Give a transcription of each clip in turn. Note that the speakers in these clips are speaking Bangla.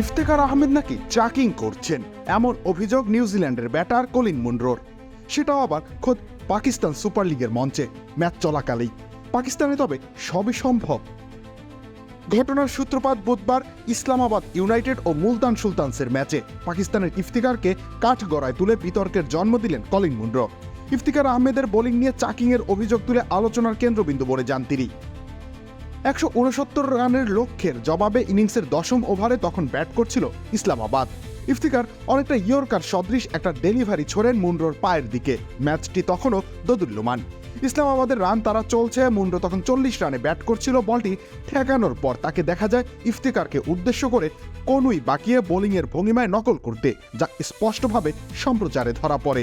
ইফতেখার আহমেদ নাকি চাকিং করছেন? এমন অভিযোগ নিউজিল্যান্ডের ব্যাটার কলিন মুন্ড্রোর সেটাও আবার খোদ পাকিস্তান সুপার লিগের মঞ্চে। ম্যাচ চলাকালেই। পাকিস্তানে তবে সবই সম্ভব। ঘটনার সূত্রপাত বুধবার ইসলামাবাদ ইউনাইটেড ও মুলতান সুলতানসের ম্যাচে। পাকিস্তানের ইফতিকারকে কাঠগড়ায় তুলে বিতর্কের জন্ম দিলেন কলিন মুন্ড্রো ইফতিকার আহমেদের বোলিং নিয়ে চাকিংয়ের অভিযোগ তুলে আলোচনার কেন্দ্রবিন্দু বলে যান তিনি। একশো উনসত্তর রানের লক্ষ্যের জবাবে ইনিংসের দশম ওভারে তখন ব্যাট করছিল ইসলামাবাদ। ইফতিকার অনেকটা ইয়র্কার সদৃশ একটা ডেলিভারি ছোড়েন মুন্ডোর পায়ের দিকে। ম্যাচটি তখনও দোদুল্যমান। ইসলামাবাদের রান তারা চলছে, মুন্ড্রো তখন চল্লিশ রানে ব্যাট করছিল, বলটি ঠেকানোর পর তাকে দেখা যায় ইফতিকারকে উদ্দেশ্য করে কোনুই বাকিয়ে বোলিংয়ের ভঙ্গিমায় নকল করতে, যা স্পষ্টভাবে সম্প্রচারে ধরা পড়ে।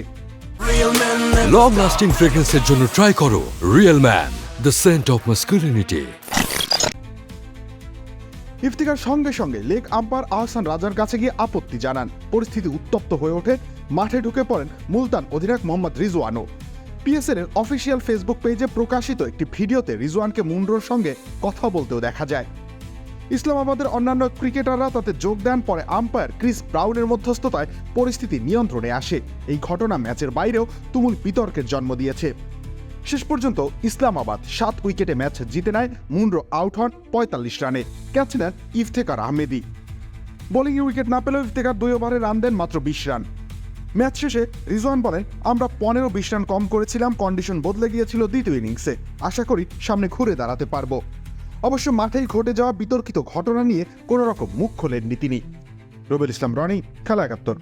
লং লাস্টিং ফ্রেগ্রেন্সের জন্য ট্রাই করো real man the scent of masculinity Iftikhar সঙ্গে সঙ্গে লেগ আম্পায়ার আহসান রাজার কাছে গিয়ে আপত্তি জানান। পরিস্থিতি উত্তপ্ত হয়ে ওঠে। মাঠে ঢুকে পড়েন মুলতান অধিনায়ক মোহাম্মদ রিজওয়ানও। পিএসএল এর অফিসিয়াল ফেসবুক পেজে প্রকাশিত একটি ভিডিওতে রিজওয়ানকে মুন্ডোর সঙ্গে কথা বলতেও দেখা যায়। ইসলামাবাদের অন্যান্য ক্রিকেটাররা তাতে যোগ দেন, পরে আম্পায়ার ক্রিস ব্রাউনের মধ্যস্থতায় পরিস্থিতি নিয়ন্ত্রণে আসে। এই ঘটনা ম্যাচের বাইরেও তুমুল বিতর্কের জন্ম দিয়েছে। শেষ পর্যন্ত ইসলামাবাদ সাত উইকেটে ম্যাচ জিতে নেয় মুন্ড্রো আউট হন পঁয়তাল্লিশ রানে। ক্যাচ নেন ইফতেকার আহমেদি। বোলিংয়ে উইকেট না পেলেও ইফতেকার দুই ওভারে রান দেন মাত্র বিশ রান। ম্যাচ শেষে রিজওয়ান বলেন আমরা পনেরো বিশ রান কম করেছিলাম, কন্ডিশন বদলে গিয়েছিল দ্বিতীয় ইনিংসে। আশা করি সামনে ঘুরে দাঁড়াতে পারব। অবশ্য মাঠেই ঘটে যাওয়া বিতর্কিত ঘটনা নিয়ে কোনো রকম মুখ খোলেননি তিনি। রবিল ইসলাম রনি, খেলা একাত্তর।